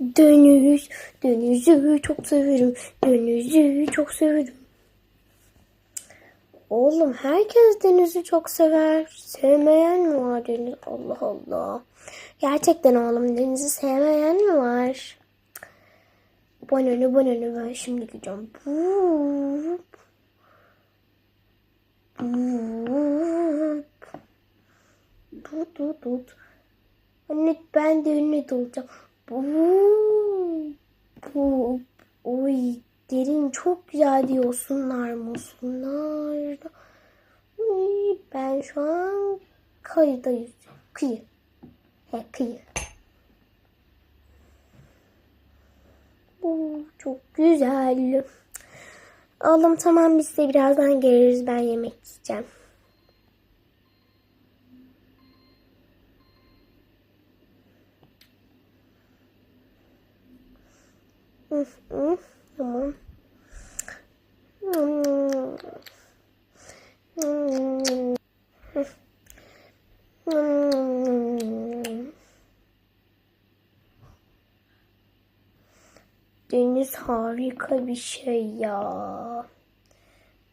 Deniz, denizi çok severim. Denizi çok severim. Oğlum herkes denizi çok sever. Sevmeyen mi var deniz? Allah Allah. Gerçekten oğlum denizi sevmeyen mi var? Bana ne ben şimdi gideceğim. Buuup. Buuup. Tut tut tut. Anne ben de önüne dolacağım. Buuup. Buup. Oy derin çok güzel diyorsunlar musunlar. Ben şu an kıyıda yüzüyorum. Kıyı. He kıyı. Bu çok güzel. Oğlum tamam biz de birazdan geliriz. Ben yemek yiyeceğim. Tamam. Deniz harika bir şey ya.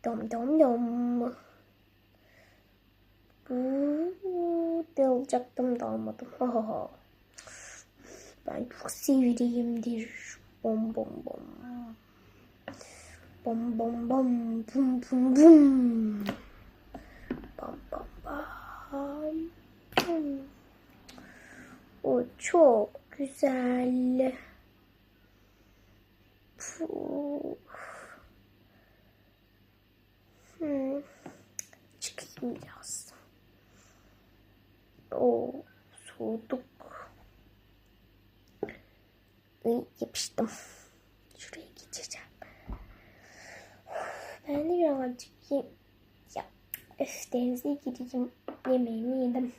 Dom dom dom. Bu dalacaktım da almadım. Ben çok sivriyimdir. Bom bom bom. Bom bom bom. Bum bum bum. Bam bam bam. Bum. O çok güzel. Puh. Çıkayım biraz. O soğuduk. Yapıştım. Şuraya geçeceğim. Ben de birazcık ye- ya öf denize gireceğim. Yemeğimi yedim.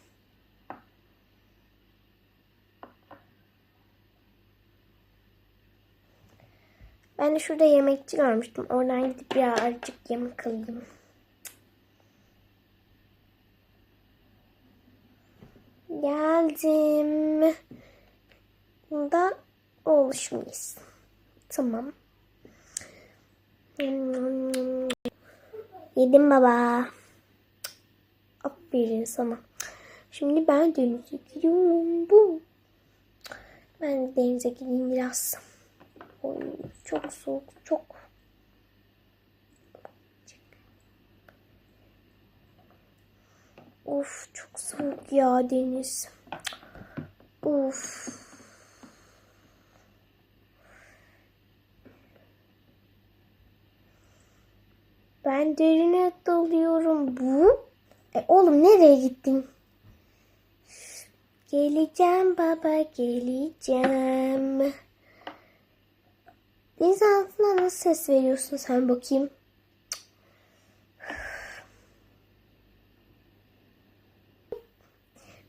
Ben de şurada yemekçi görmüştüm. Oradan gidip birazcık yemek alayım. Geldim. Bunda oluşmayız. Tamam. Yedim baba. Aferin sana. Şimdi ben denize gidiyorum. Bu. Ben de denize gideyim biraz. Oy, çok soğuk, çok. Of çok soğuk ya deniz. Of. Ben derine dalıyorum. Bu? E, oğlum nereye gittin? Geleceğim baba geleceğim. Deniz altına nasıl ses veriyorsun sen bakayım?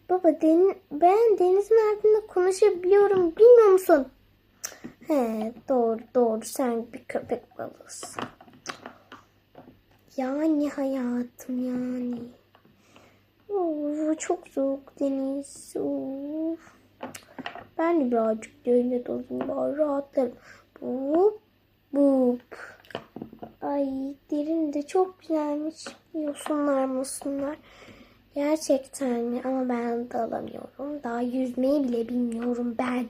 Baba den ben denizin altında konuşabiliyorum bilmiyor musun? He doğru doğru sen bir köpek balığısın. Yani hayatım yani. Of, çok soğuk deniz. Of. Ben de birazcık derine dalayım daha rahatlarım. Bup bup. Ay derin de çok güzelmiş. Yosunlar musunlar. Gerçekten mi? Ama ben dalamıyorum. Daha yüzmeyi bile bilmiyorum ben.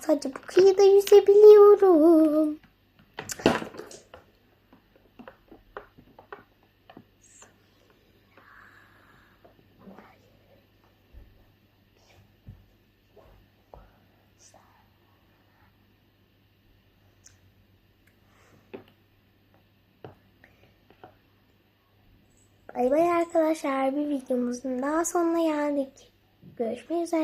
Sadece bu kıyıda yüzebiliyorum. Bay bay arkadaşlar. Bir videomuzun daha sonuna geldik. Görüşmek üzere.